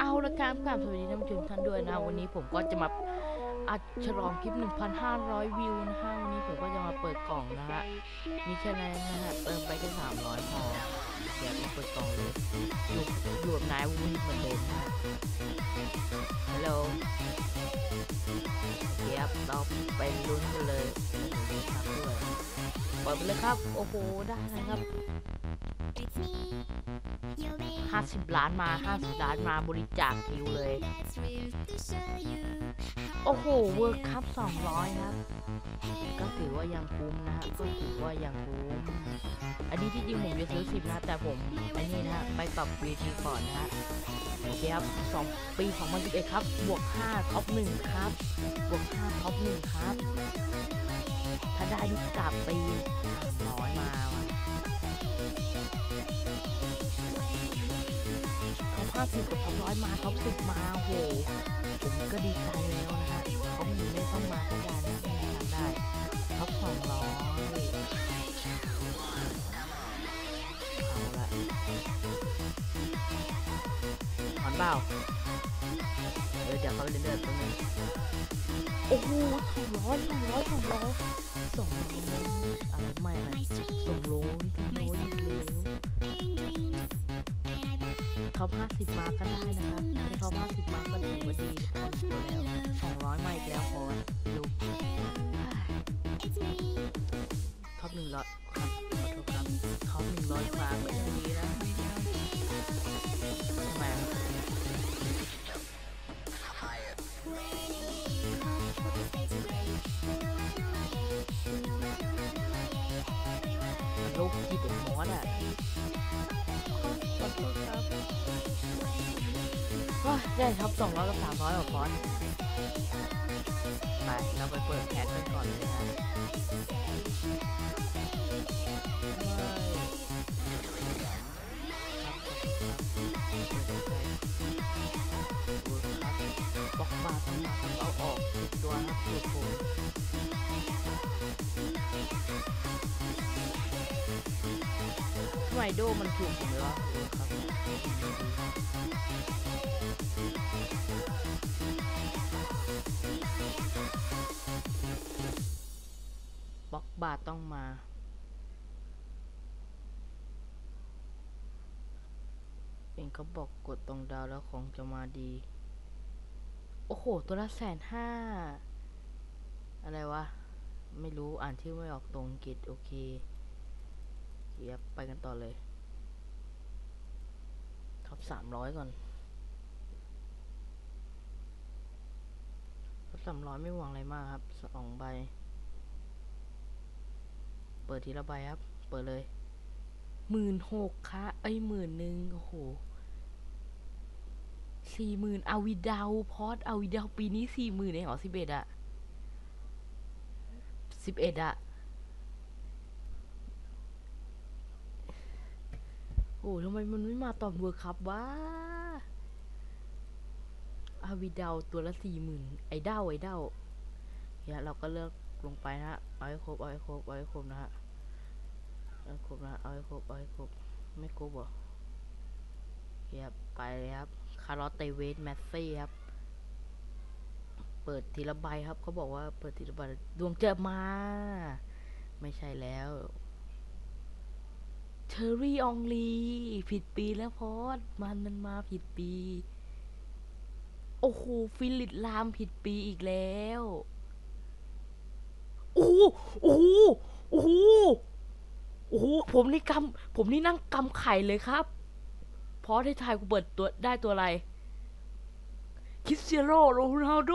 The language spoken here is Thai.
เอาละครับกลับสวัสดีท่านผู้ชมท่านด้วยนะ วันนี้ผมก็จะมาอัดฉลองคลิป 1,500 วิวนะฮะ วันนี้ผมก็จะมาเปิดกล่องนะฮะ มีแค่นั้นนะฮะ เติมไปแค่300พอเดี๋ยวมาเปิดกล่องเลยอยู่อยู่กับนายวุ้นเหมือนเดิมนะ ปิดไปเลยครับ โอ้โห ได้นะครับ50ล้านมา50ล้านมาบริจาคคิวเลย โอ้โห เวิร์คคัพ200ครับ ก็ถือว่ายังคุ้มนะฮะ ก็ถือว่ายังคุ้ม อันนี้ที่จริงผมจะซื้อ10นะ แต่ผมอันนี้นะฮะ ไปปรับวีทีก่อนนะฮะ โอเคครับ2ปี 2011 ครับ บวก 5 ท็อป 1 ครับ บวก 5 ท็อป 1 ครับ ถ้าได้นี่กลับไป300มาว่ะท็อป50กับท็อป100 มา ท็อป 10 มาโหผมก็ดีใจแล้วนะฮะเขามีไม่ เปล่าเออเดี๋ยวเขาไปเรื่อยๆตรงนี้โอ้โหสองร้อยสองร้อยสองร้อยสองร้อยอะไรไม่ไม่สองร้อยสองร้อยอีกแล้วท็อป50มาก็ได้นะครับถ้าท็อป50มาก็ถือว่าดีพอตัวแล้ว200มาอีกแล้วพอดู โลกจิตเป็นมอสอะขอโทษครับว้าได้ท็อปสองร้อยกับสามร้อยกว่าฟอนต์ไปเราไปเปิดแพ็คกันก่อนเลยนะ ไมโดมันถูกผมเลยวะบล็อกบาร์ต้องมาเองเขาบอกกดตรงดาวแล้วของจะมาดี โอ้โห ตัวละแสนห้า อะไรวะ ไม่รู้อ่านชื่อไม่ออกตรงอังกฤษโอเค เยียบไปกันต่อเลยท็อปสามร้อยก่อนท็อปสามร้อยไม่หวังอะไรมากครับสองใบ เปิดทีละใบครับ เปิดเลยหมื่นหกค่ะเอ้หมื่นหนึ่งโอ้โหสี่หมื่นอาวิดาวพอดอาวิดาวปีนี้สี่หมื่นเองเหรอสิบเอ็ดอะสิบเอ็ดอะ อ้ทำไมมันไม่มาตอนเวิร์คคัพวะอาวิดาวตัวละสี่หมื่นไอเด้าไอเด้าเนี่ยเราก็เลือกลงไปนะฮะเอาให้ครบเอาให้ครบเอาให้ครบนะฮะเอาให้ครบนะเอาให้ครบเอาให้ครบไม่ครบหรอเฮียไปเลยครับคาร์ลอตเตเวสแมสซี่ครับ เปิดทีละใบครับเขาบอกว่าเปิดทีละใบดวงเจอมา ไม่ใช่แล้ว ชอรี่อองลี ผิดปีแล้วพอดมันมันมาผิดปี โอ้โห ฟิลิปลามผิดปีอีกแล้ว โอ้โหโอ้โหโอ้โหโอ้โหผมนี่กำผมนี่นั่งกำไข่เลยครับเพราะได้ทายกูเปิดตัวได้ตัวอะไร คริสเตียโนโรนัลโด